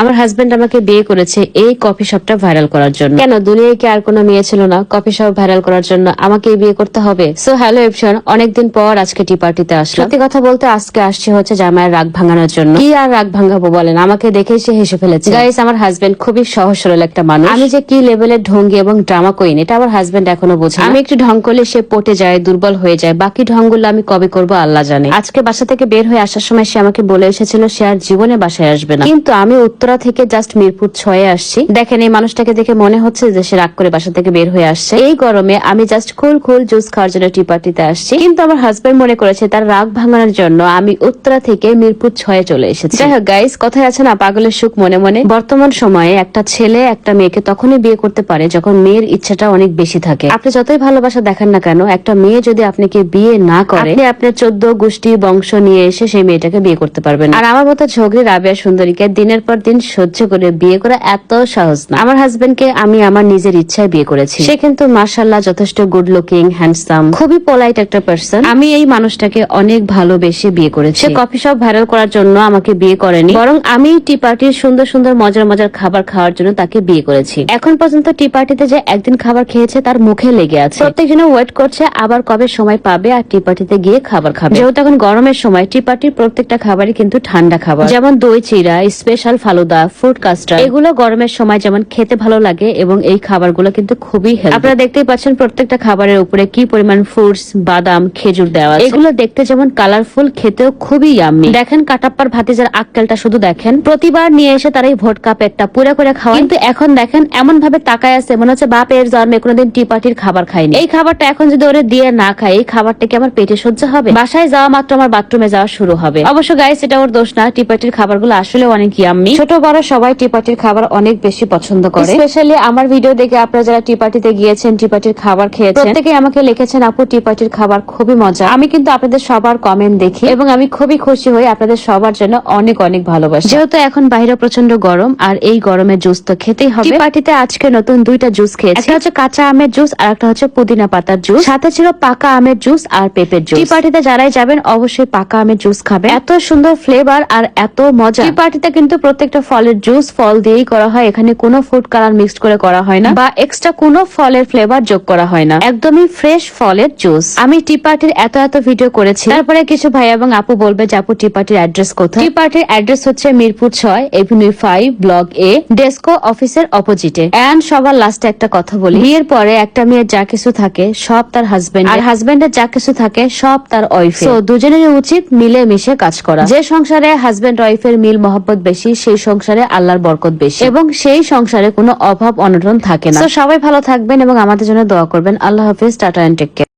আমার হাজবেন্ড আমাকে বিয়ে করেছে এই কফি শপটা ভাইরাল করার জন্য। কেন? দুনিয়ায় কি আর কোনো মেয়ে ছিল না? কফি শপ ভাইরাল করার জন্য আমাকে বিয়ে করতে হবে? সো হ্যালো এপশন অনেকদিন পর আজকে টি পার্টিতে আসলাম। সত্যি কথা বলতে আজকে আসছে হচ্ছে জামাইয়ের রাগ ভাঙানোর জন্য। কি আর রাগ ভাঙাবো বলেন? আমাকে দেখেই সে হেসে ফেলেছে। গাইস আমার হাজবেন্ড খুবই সহজ সরল একটা মানুষ। আমি যে কি লেভেলের ঢঙ্গি এবং ড্রামা কইন এটা আমার হাজবেন্ড এখনও বোঝে। আমি একটু ঢং করলে সে পটে যায়, দুর্বল হয়ে যায়। বাকি ঢংগুলো আমি কবে করব আল্লাহ জানে। আজকে বাসা থেকে বের হয়ে আসার সময় সে আমাকে বলে এসেছিল সে আর জীবনে বাসায় আসবে না। কিন্তু আমি উত্তরা থেকে জাস্ট মিরপুর ছয়ে আসছি। দেখেন, এই মানুষটাকে দেখে মনে হচ্ছে যে সে রাগ করে বাসা থেকে বের হয়ে আসছে। এই গরমে আমি জাস্ট কুল কুল জুস খাওয়ার জন্য টি পার্টিতে আসছি। কিন্তু আমার হাজবেন্ড মনে করেছে তার রাগ ভাঙানোর জন্য আমি উত্তরা থেকে মিরপুর ছয়ে চলে এসেছি। যাই হোক গাইস কথায় আছে না, পাগলের সুখ মনে মনে। বর্তমান সময়ে একটা ছেলে, একটা মেয়েকে তখনই বিয়ে করতে পারে যখন মেয়ের ইচ্ছাটা অনেক বেশি থাকে। আপনি যতই ভালোবাসা দেখান না কেন, একটা মেয়ে যদি আপনাকে বিয়ে না করে, আপনি আপনার চোদ্দ গোষ্ঠী বংশ নিয়ে এসে সেই মেয়েটাকে বিয়ে করতে পারবেন। আর আমার মতো ঝগড়ি রাবিয়া সুন্দরীকে দিনের পর দিন সহ্য করে বিয়ে করা এত সহজ না। আমার হাজবেন্ডকে আমি আমার নিজের ইচ্ছায় বিয়ে করেছি। সে কিন্তু মার্শাল্লাহ যথেষ্ট গুড লুকিং হ্যান্ডসাম খুবই পোলাইট একটা পার্সন আমি এই মানুষটাকে অনেক ভালোবেসে বিয়ে করেছি। সে কফি শপ ভাইরাল করার জন্য আমাকে বিয়ে করেনি। বরং আমি টি পার্টির সুন্দর সুন্দর মজার মজার খাবার খাওয়ার জন্য তাকে বিয়ে করেছি। এখন পর্যন্ত টি পার্টিতে যে একদিন খাবার খেয়েছে তার মুখে লেগে আছে। প্রত্যেকজনে ওয়েট করছে আবার কবে সময় পাবে আর টি পার্টিতে গিয়ে খাবার খাবে। যেহেতু এখন গরমের সময় টি পার্টির প্রত্যেকটা খাবারই কিন্তু ঠান্ডা খাবার। যেমন দই, চিরা স্পেশাল ফালুদা ফ্রুট কাস্টার্ড এগুলো গরমের সময় যেমন খেতে ভালো লাগে এবং এই খাবারগুলো কিন্তু খুবই আপনারা দেখতেই পাচ্ছেন প্রত্যেকটা খাবারের উপরে কি পরিমাণ ফ্রুটস বাদাম, খেজুর দেওয়া এগুলো দেখতে যেমন কালারফুল খেতেও খুবই ইয়াম্মি দেখেন কাটাপ্পার ভাতিজার আক্কেলটা শুধু দেখেন। প্রতিবার নিয়ে এসে তার এই ভোটকা পেটটা পুরো করে খাওয়া কিন্তু এখন দেখেন এমন ভাবে তাকায় আছে, মনে হচ্ছে বাপ এর জন্মে কোনোদিন টি পার্টির খাবার খায়নি। এই খাবারটা এখন যদি ওরে দিয়ে না খায়, এই খাবারটা কি আমার পেটে সহ্য হবে? বাসায় যাওয়া মাত্র আমার বাথরুমে যাওয়া শুরু হবে। অবশ্য গাইস এটা ওর দোষ না টি পার্টির খাবারগুলো আসলে অনেক ইয়াম্মি ছোট বড় সবাই টি পার্টির খাবার অনেক বেশি পছন্দ করে। স্পেশালি আমার ভিডিও দেখে আপনারা যারা টি পার্টিতে গিয়েছেন টি পার্টির খাবার খেয়েছেন। প্রত্যেকে আমাকে লিখেছেন আপু টি পার্টির খাবার খুবই মজা আমি কিন্তু আপনাদের সবার কমেন্ট দেখি এবং আমি খুবই খুশি হই আপনাদের সবার জন্য অনেক অনেক ভালোবাসি। যেহেতু এখন বাইরে প্রচণ্ড গরম আর এই গরমে জুস তো খেতেই হবে। পার্টিতে আজকে নতুন দুইটা জুস খেয়েছি। একটা হচ্ছে কাঁচা আমের জুস আর একটা হচ্ছে পুদিনা পাতার জুস সাথে ছিল পাকা আমের জুস আর পেঁপের জুস টি পার্টিতে যারাই যাবেন অবশ্যই পাকা আমের জুস খাবে এত সুন্দর ফ্লেভার আর এত মজা। টি পার্টিতে কিন্তু প্রত্যেকটা ফলের জুস ফল দিয়েই করা হয়। এখানে কোনো ফুড কালার মিক্সড করে করা হয় না, বা এক্সট্রা কোনো ফলের ফ্লেভার যোগ করা হয় না। একদমই ফ্রেশ ফলের জুস। আমি টি পার্টির এত এত ভিডিও করেছি। তারপরে কিছু ভাই এবং আপু বলবে যে, আপু টি পার্টির অ্যাড্রেস কোথায়? টি পার্টির অ্যাড্রেস হচ্ছে মিরপুর ছয় avenue five block A DESCO অফিসের অপোজিটে এন্ড সবার লাস্টে একটা কথা বলি। বিয়ের পরে একটা মেয়ের যা কিছু থাকে, সব তার হাজবেন্ড আর হাজবেন্ডের যা কিছু থাকে, সব তার ওয়াইফ তো দুজনেরই উচিত মিলে মিশে কাজ করা। যে সংসারে হাজবেন্ড ওয়াইফের মিল মহব্বত বেশি, সেই সংসারে আল্লাহর বরকত বেশি। এবং সেই সংসারে কোনো অভাব অনটন থাকে না। তো সবাই ভালো থাকবেন এবং আমাদের জন্য দোয়া করবেন। আল্লাহ হাফিজ টাটা এন্ড টেক কেয়ার